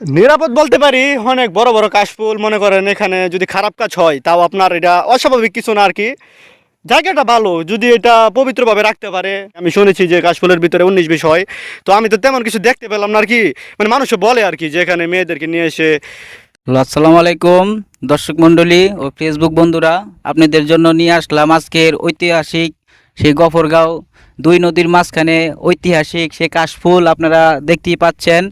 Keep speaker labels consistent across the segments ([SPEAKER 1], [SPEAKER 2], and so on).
[SPEAKER 1] নিরাপদ বলতে পারি, অনেক বড় বড় কাশফুল মনে করেন এখানে যদি খারাপ কাজ হয়, তাও আপনার এটা অস্বাভাবিক কিছু না আর কি। জায়গাটা ভালো, যদি এটা পবিত্রভাবে রাখতে পারে। আমি শুনেছি যে কাশফুলের ভিতরে উনিশ বিশ হয়, তো আমি তো তেমন কিছু দেখতে পেলাম না আর কি। মানে মানুষ বলে আর কি যে এখানে মেয়েদেরকে নিয়ে এসে।
[SPEAKER 2] আসসালামু আলাইকুম। দর্শক মণ্ডলী ও ফেসবুক বন্ধুরা, আপনাদের জন্য নিয়ে আসলাম আজকের ঐতিহাসিক সেই গফরগাঁও দুই নদীর মাঝখানে ঐতিহাসিক সেই কাশফুল। আপনারা দেখতেই পাচ্ছেন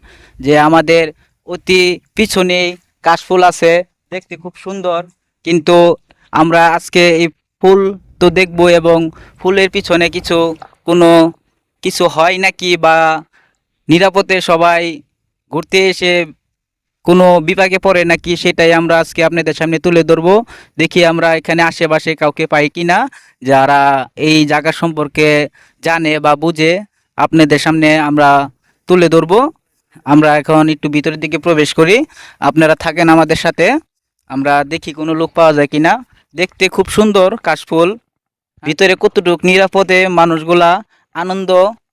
[SPEAKER 2] যে আমাদের অতি পিছনে কাশফুল আছে, দেখতে খুব সুন্দর। কিন্তু আমরা আজকে এই ফুল তো দেখব এবং ফুলের পিছনে কিছু, কোনো কিছু হয় নাকি বা নিরাপদে সবাই ঘুরতে এসে কোনো বিভাগে পড়ে নাকি সেটাই আমরা আজকে আপনাদের সামনে তুলে ধরবো। দেখি আমরা এখানে আশেপাশে কাউকে পাই কি না যারা এই জায়গা সম্পর্কে জানে বা বুঝে, আপনাদের সামনে আমরা তুলে ধরবো। আমরা এখন একটু ভিতরের দিকে প্রবেশ করি। আপনারা থাকেন আমাদের সাথে। আমরা দেখি কোনো লোক পাওয়া যায় কিনা। দেখতে খুব সুন্দর কাশফুল ভিতরে কতটুক নিরাপদে মানুষগুলা আনন্দ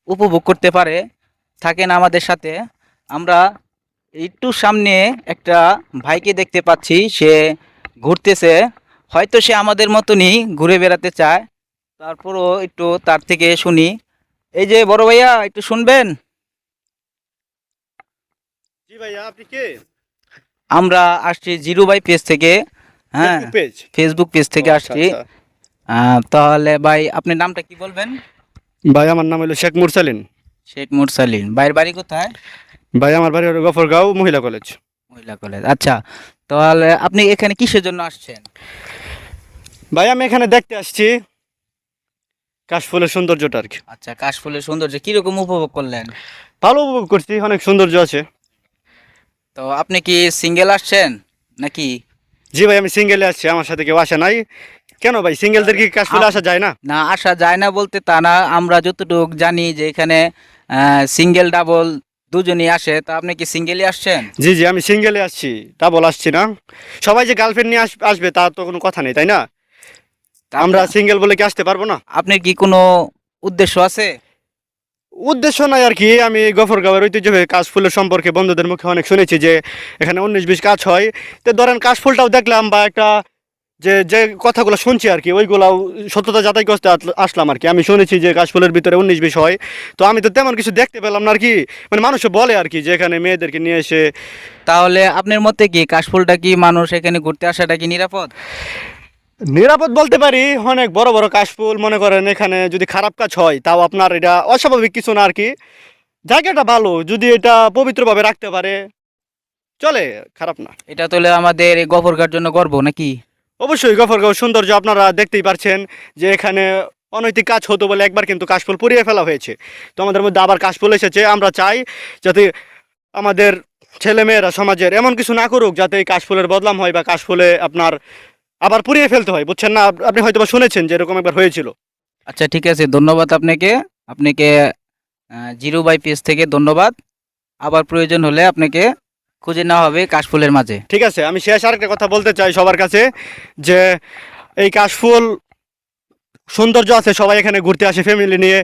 [SPEAKER 2] উপভোগ করতে পারে, থাকেন আমাদের সাথে। আমরা একটু সামনে একটা ভাইকে দেখতে পাচ্ছি, সে ঘুরতেছে। হয়তো সে আমাদের মতনই ঘুরে বেড়াতে চায়। তারপরও একটু তার থেকে শুনি। এই যে বড় ভাইয়া, একটু শুনবেন?
[SPEAKER 1] জি ভাইয়া আপনি কে?
[SPEAKER 2] আমরা আসছি জিরো ভাই পেজ থেকে হ্যাঁ
[SPEAKER 1] পেজ
[SPEAKER 2] ফেসবুক পেজ থেকে আসছি। আহ, তাহলে ভাই আপনি নামটা কি বলবেন?
[SPEAKER 1] ভাই আমার নাম হলো শেখ মুরসালিন।
[SPEAKER 2] শেখ মুরসালিন। ভাইয়ের বাড়ি কোথায়?
[SPEAKER 1] ভাই আমার বাড়ি হলো গফরগাঁও মহিলা কলেজ।
[SPEAKER 2] মহিলা কলেজ আচ্ছা। তাহলে আপনি এখানে কিসের জন্য আসছেন?
[SPEAKER 1] ভাই আমি এখানে দেখতে আসছি কাশফুলের সৌন্দর্যটা আর কি।
[SPEAKER 2] আচ্ছা কাশফুলের সৌন্দর্য কীরকম উপভোগ করলেন?
[SPEAKER 1] ভালো উপভোগ করছি অনেক সৌন্দর্য আছে।
[SPEAKER 2] তো আপনি কি সিঙ্গেল আসছেন নাকি?
[SPEAKER 1] জি ভাই আমি সিঙ্গেলে আসছি আমার সাথে কেউ আসে নাই। কেন ভাই সিঙ্গেলদের কি কাশফুলে আসা যায় না?
[SPEAKER 2] না আসা যায় না বলতে তা না আমরা যতটুকু জানি যে এখানে সিঙ্গেল ডাবল দুজনই আসে তা আপনি কি সিঙ্গেলই আসছেন?
[SPEAKER 1] জি জি আমি সিঙ্গেলে আসছি ডাবল আসছি না। সবাই যে গার্লফ্রেন্ড নিয়ে আস- আসবে তার তো কোনো কথা নেই তাই না? আমরা সিঙ্গেল বলে কি আসতে পারব না?
[SPEAKER 2] আপনার কি কোনো উদ্দেশ্য আছে?
[SPEAKER 1] উদ্দেশ্য নাই আর কি, আমি গফরগাঁওয়ের ঐতিহ্যবাহী কাশফুলের সম্পর্কে বন্ধুদের মুখে অনেক শুনেছি যে এখানে উনিশ বিশ কাজ হয়। তো ধরেন কাশফুলটাও দেখলাম বা একটা যে যে কথাগুলো শুনছি আর কি, ওইগুলাও সত্যতা যাচাই করতে আসলাম আর কি। আমি শুনেছি যে কাশফুলের ভিতরে উনিশ বিশ হয়। তো আমি তো তেমন কিছু দেখতে পেলাম না আর কি মানে মানুষ বলে আর কি যে এখানে মেয়েদেরকে নিয়ে এসে
[SPEAKER 2] তাহলে আপনার মতে কি কাশফুলটা কি মানুষ এখানে ঘুরতে আসাটা কি নিরাপদ?
[SPEAKER 1] নিরাপদ বলতে পারি অনেক বড় বড় কাশফুল মনে করেন এখানে যদি খারাপ কাজ হয় তাও আপনার এটা অস্বাভাবিক কিছু না আর কি জায়গাটা ভালো যদি এটা পবিত্রভাবে রাখতে পারে চলে খারাপ না।
[SPEAKER 2] এটা তাহলে আমাদের গফরগার জন্য গর্ব নাকি?
[SPEAKER 1] অবশ্যই গফরগাঁও সৌন্দর্য আপনারা দেখতেই পারছেন যে এখানে অনৈতিক কাজ হতো বলে একবার কিন্তু কাশফুল পুড়িয়ে ফেলা হয়েছে। তো আমাদের মধ্যে আবার কাশফুল এসেছে আমরা চাই যাতে আমাদের ছেলেমেয়েরা সমাজের এমন কিছু না করুক যাতে এই কাশফুলের বদলাম হয় বা কাশফুলে আপনার আবার পুড়িয়ে ফেলতে হয় বুঝছেন না? আপনি হয়তো বা শুনেছেন যে এরকম একবার হয়েছিল।
[SPEAKER 2] আচ্ছা ঠিক আছে ধন্যবাদ আপনাকে। আপনাকে জিরো বাই পেজ থেকে ধন্যবাদ। আবার প্রয়োজন হলে আপনাকে খুঁজে নেওয়া হবে কাশফুলের মাঝে।
[SPEAKER 1] ঠিক আছে আমি শেষ আরেকটা কথা বলতে চাই সবার কাছে যে এই কাশফুল সৌন্দর্য আছে সবাই এখানে ঘুরতে আসে ফ্যামিলি নিয়ে।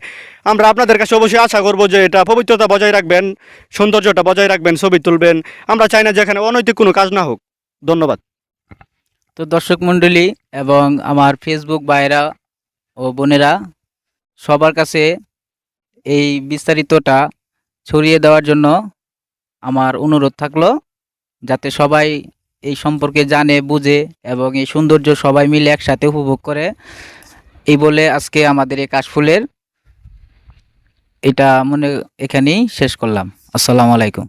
[SPEAKER 1] আমরা আপনাদের কাছে অবশ্যই আশা করব যে এটা পবিত্রতা বজায় রাখবেন সৌন্দর্যটা বজায় রাখবেন ছবি তুলবেন। আমরা চাই না যে এখানে অনৈতিক কোনো কাজ না হোক। ধন্যবাদ।
[SPEAKER 2] তো দর্শক মণ্ডলী এবং আমার ফেসবুক ভাইয়েরা ও বোনেরা, সবার কাছে এই বিস্তারিতটা ছড়িয়ে দেওয়ার জন্য আমার অনুরোধ থাকল, যাতে সবাই এই সম্পর্কে জানে, বুঝে এবং এই সৌন্দর্য সবাই মিলে একসাথে উপভোগ করে। এই বলে আজকে আমাদের এই কাশফুলের এটা মনে এখানেই শেষ করলাম। আসসালামু আলাইকুম।